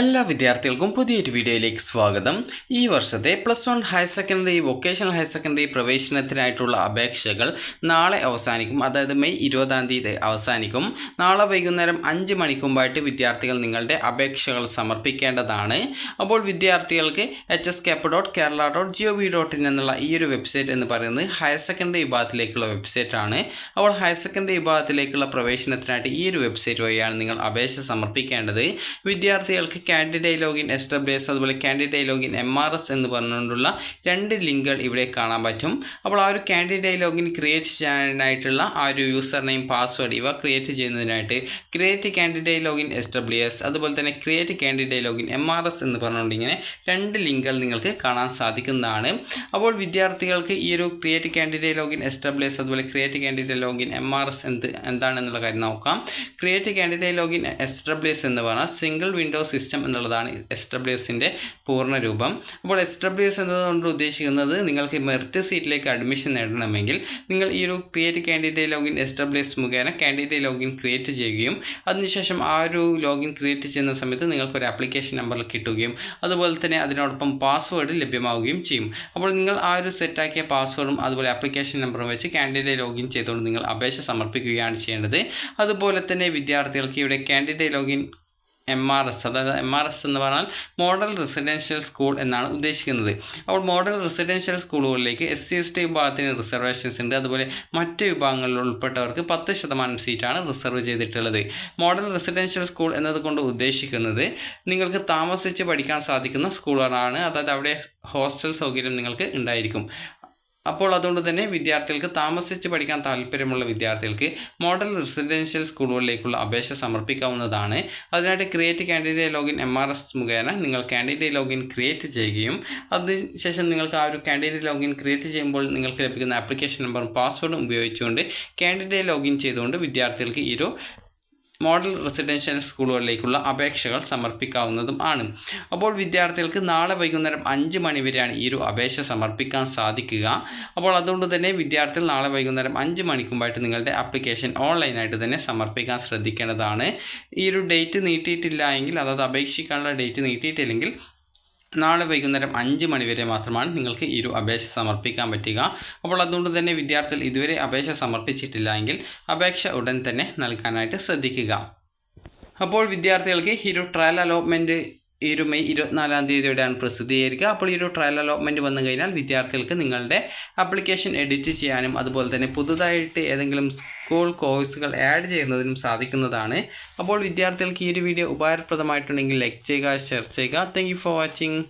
എല്ലാ വിദ്യാർത്ഥികൾക്കും പുതിയൊരു വീഡിയോയിലേക്ക് സ്വാഗതം. ഈ വർഷത്തെ plus one higher secondary vocational higher secondary പ്രവേശനത്തിനായിട്ടുള്ള അപേക്ഷകൾ നാളെ അവസാനിക്കും. അതായത് മെയ് ഇരുപതാം തീയതി അവസാനിക്കും. നാളെ വൈകുന്നേരം അഞ്ച് മണിക്കുമ്പായിട്ട് വിദ്യാർത്ഥികൾ നിങ്ങളുടെ അപേക്ഷകൾ സമർപ്പിക്കേണ്ടതാണ്. അപ്പോൾ വിദ്യാർത്ഥികൾക്ക് H S cap dot Kerala dot G O V dot in എന്നുള്ള ഈ ഒരു വെബ്സൈറ്റ് എന്ന് പറയുന്നത് ഹയർ സെക്കൻഡറി വിഭാഗത്തിലേക്കുള്ള വെബ്സൈറ്റാണ് അപ്പോൾ ഹയർ സെക്കൻഡറി വിഭാഗത്തിലേക്കുള്ള പ്രവേശനത്തിനായിട്ട് ഈ ഒരു വെബ്സൈറ്റ് വഴിയാണ് നിങ്ങൾ അപേക്ഷ സമർപ്പിക്കേണ്ടത്. വിദ്യാർത്ഥികൾക്ക് candidate login S W S അതുപോലെ candidate login M R S എന്ന് പറഞ്ഞുകൊണ്ടുള്ള രണ്ട് ലിങ്കുകൾ ഇവിടെ കാണാൻ പറ്റും. അപ്പോൾ ആ ഒരു കാൻഡിഡേറ്റ് ലോഗിൻ ക്രിയേറ്റ് ചെയ്യാനായിട്ടുള്ള ആ ഒരു യൂസർ നെയിം പാസ്വേഡ് ഇവ create ചെയ്യുന്നതിനായിട്ട് create candidate login S W S അതുപോലെ തന്നെ create candidate login M R S എന്ന് പറഞ്ഞുകൊണ്ട് ഇങ്ങനെ രണ്ട് ലിങ്കുകൾ നിങ്ങൾക്ക് കാണാൻ സാധിക്കുന്നതാണ്. അപ്പോൾ വിദ്യാർത്ഥികൾക്ക് ഈ ഒരു create candidate login S W S അതുപോലെ create candidate login M R S എന്ത് എന്താണെന്നുള്ള കാര്യം നോക്കാം. Create candidate login S W S എന്ന് പറഞ്ഞാൽ സിംഗിൾ വിൻഡോ സിസ്റ്റം എന്നുള്ളതാണ് എസ് ഡബ്ല്യു എസിന്റെ പൂർണ രൂപം അപ്പോൾ എസ് ഡബ്ല്യു എസ് എന്നതുകൊണ്ട് ഉദ്ദേശിക്കുന്നത് നിങ്ങൾക്ക് മെറിറ്റ് സീറ്റിലേക്ക് അഡ്മിഷൻ നേടണമെങ്കിൽ നിങ്ങൾ ഈ ഒരു create candidate login S W S മുഖേന കാൻഡിഡേറ്റ് ലോഗിൻ ക്രിയേറ്റ് ചെയ്യുകയും അതിനുശേഷം ആ ഒരു ലോഗിൻ ക്രിയേറ്റ് ചെയ്യുന്ന സമയത്ത് നിങ്ങൾക്ക് ഒരു ആപ്ലിക്കേഷൻ നമ്പർ കിട്ടുകയും അതുപോലെ തന്നെ അതിനോടൊപ്പം പാസ്വേഡ് ലഭ്യമാവുകയും ചെയ്യും. അപ്പോൾ നിങ്ങൾ ആ ഒരു സെറ്റാക്കിയ പാസ്വേഡും അതുപോലെ ആപ്ലിക്കേഷൻ നമ്പറും വെച്ച് കാൻഡിഡേറ്റ് ലോഗിൻ ചെയ്തുകൊണ്ട് നിങ്ങൾ അപേക്ഷ സമർപ്പിക്കുകയാണ് ചെയ്യേണ്ടത്. അതുപോലെ തന്നെ വിദ്യാർത്ഥികൾക്ക് ഇവിടെ candidate login M R S അതായത് എം ആർ എസ് എന്ന് പറഞ്ഞാൽ മോഡൽ റെസിഡൻഷ്യൽ സ്കൂൾ എന്നാണ് ഉദ്ദേശിക്കുന്നത്. അപ്പോൾ മോഡൽ റെസിഡൻഷ്യൽ സ്കൂളുകളിലേക്ക് എസ് സി എസ് ടി വിഭാഗത്തിന് റിസർവേഷൻസ് ഉണ്ട്. അതുപോലെ മറ്റ് വിഭാഗങ്ങളിൽ ഉൾപ്പെട്ടവർക്ക് പത്ത് ശതമാനം സീറ്റാണ് റിസർവ് ചെയ്തിട്ടുള്ളത്. മോഡൽ റെസിഡൻഷ്യൽ സ്കൂൾ എന്നതുകൊണ്ട് ഉദ്ദേശിക്കുന്നത് നിങ്ങൾക്ക് താമസിച്ച് പഠിക്കാൻ സാധിക്കുന്ന സ്കൂളുകളാണ് അതായത് അവിടെ ഹോസ്റ്റൽ സൗകര്യം നിങ്ങൾക്ക് ഉണ്ടായിരിക്കും. അപ്പോൾ അതുകൊണ്ട് തന്നെ വിദ്യാർത്ഥികൾക്ക് താമസിച്ച് പഠിക്കാൻ താല്പര്യമുള്ള വിദ്യാർത്ഥികൾക്ക് മോഡൽ റെസിഡൻഷ്യൽ സ്കൂളുകളിലേക്കുള്ള അപേക്ഷ സമർപ്പിക്കാവുന്നതാണ്. അതിനായിട്ട് create candidate login M R S മുഖേന നിങ്ങൾ കാൻഡിഡേറ്റ് ലോഗിൻ ക്രിയേറ്റ് ചെയ്യുകയും അതിനുശേഷം നിങ്ങൾക്ക് ആ ഒരു കാൻഡിഡേറ്റ് ലോഗിൻ ക്രിയേറ്റ് ചെയ്യുമ്പോൾ നിങ്ങൾക്ക് ലഭിക്കുന്ന ആപ്ലിക്കേഷൻ നമ്പറും പാസ്വേഡും ഉപയോഗിച്ചുകൊണ്ട് കാൻഡിഡേറ്റ് ലോഗിൻ ചെയ്തുകൊണ്ട് വിദ്യാർത്ഥികൾക്ക് ഈ ഒരു മോഡൽ റെസിഡൻഷ്യൽ സ്കൂളുകളിലേക്കുള്ള അപേക്ഷകൾ സമർപ്പിക്കാവുന്നതും ആണ്. അപ്പോൾ വിദ്യാർത്ഥികൾക്ക് നാളെ വൈകുന്നേരം അഞ്ച് മണി വരെയാണ് ഈ ഒരു അപേക്ഷ സമർപ്പിക്കാൻ സാധിക്കുക. അപ്പോൾ അതുകൊണ്ട് തന്നെ വിദ്യാർത്ഥികൾ നാളെ വൈകുന്നേരം അഞ്ച് മണിക്കുമ്പായിട്ട് നിങ്ങളുടെ അപ്ലിക്കേഷൻ ഓൺലൈനായിട്ട് തന്നെ സമർപ്പിക്കാൻ ശ്രദ്ധിക്കേണ്ടതാണ്. ഈ ഒരു ഡേറ്റ് നീട്ടിയിട്ടില്ല എങ്കിൽ അതായത് അപേക്ഷിക്കാനുള്ള ഡേറ്റ് നീട്ടിയിട്ടില്ലെങ്കിൽ നാളെ വൈകുന്നേരം അഞ്ച് മണിവരെ മാത്രമാണ് നിങ്ങൾക്ക് ഈ ഒരു അപേക്ഷ സമർപ്പിക്കാൻ പറ്റുക. അപ്പോൾ അതുകൊണ്ട് തന്നെ വിദ്യാർത്ഥികൾ ഇതുവരെ അപേക്ഷ സമർപ്പിച്ചിട്ടില്ല എങ്കിൽ അപേക്ഷ ഉടൻ തന്നെ നൽകാനായിട്ട് ശ്രദ്ധിക്കുക. അപ്പോൾ വിദ്യാർത്ഥികൾക്ക് ഈ ഒരു ട്രയൽ അലോട്ട്മെന്റ് ഈ ഒരു മെയ് ഇരുപത്തിനാലാം തീയതിയോടെയാണ് പ്രസിദ്ധീകരിക്കുക. അപ്പോൾ ഈ ഒരു ട്രയൽ അലോട്ട്മെന്റ് വന്നു കഴിഞ്ഞാൽ വിദ്യാർത്ഥികൾക്ക് നിങ്ങളുടെ അപ്ലിക്കേഷൻ എഡിറ്റ് ചെയ്യാനും അതുപോലെ തന്നെ പുതുതായിട്ട് ഏതെങ്കിലും സ്കൂൾ കോഴ്സുകൾ ആഡ് ചെയ്യുന്നതിനും സാധിക്കുന്നതാണ്. അപ്പോൾ വിദ്യാർത്ഥികൾക്ക് ഈ ഒരു വീഡിയോ ഉപകാരപ്രദമായിട്ടുണ്ടെങ്കിൽ ലൈക്ക് ചെയ്യുക ഷെയർ ചെയ്യുക. Thank for watching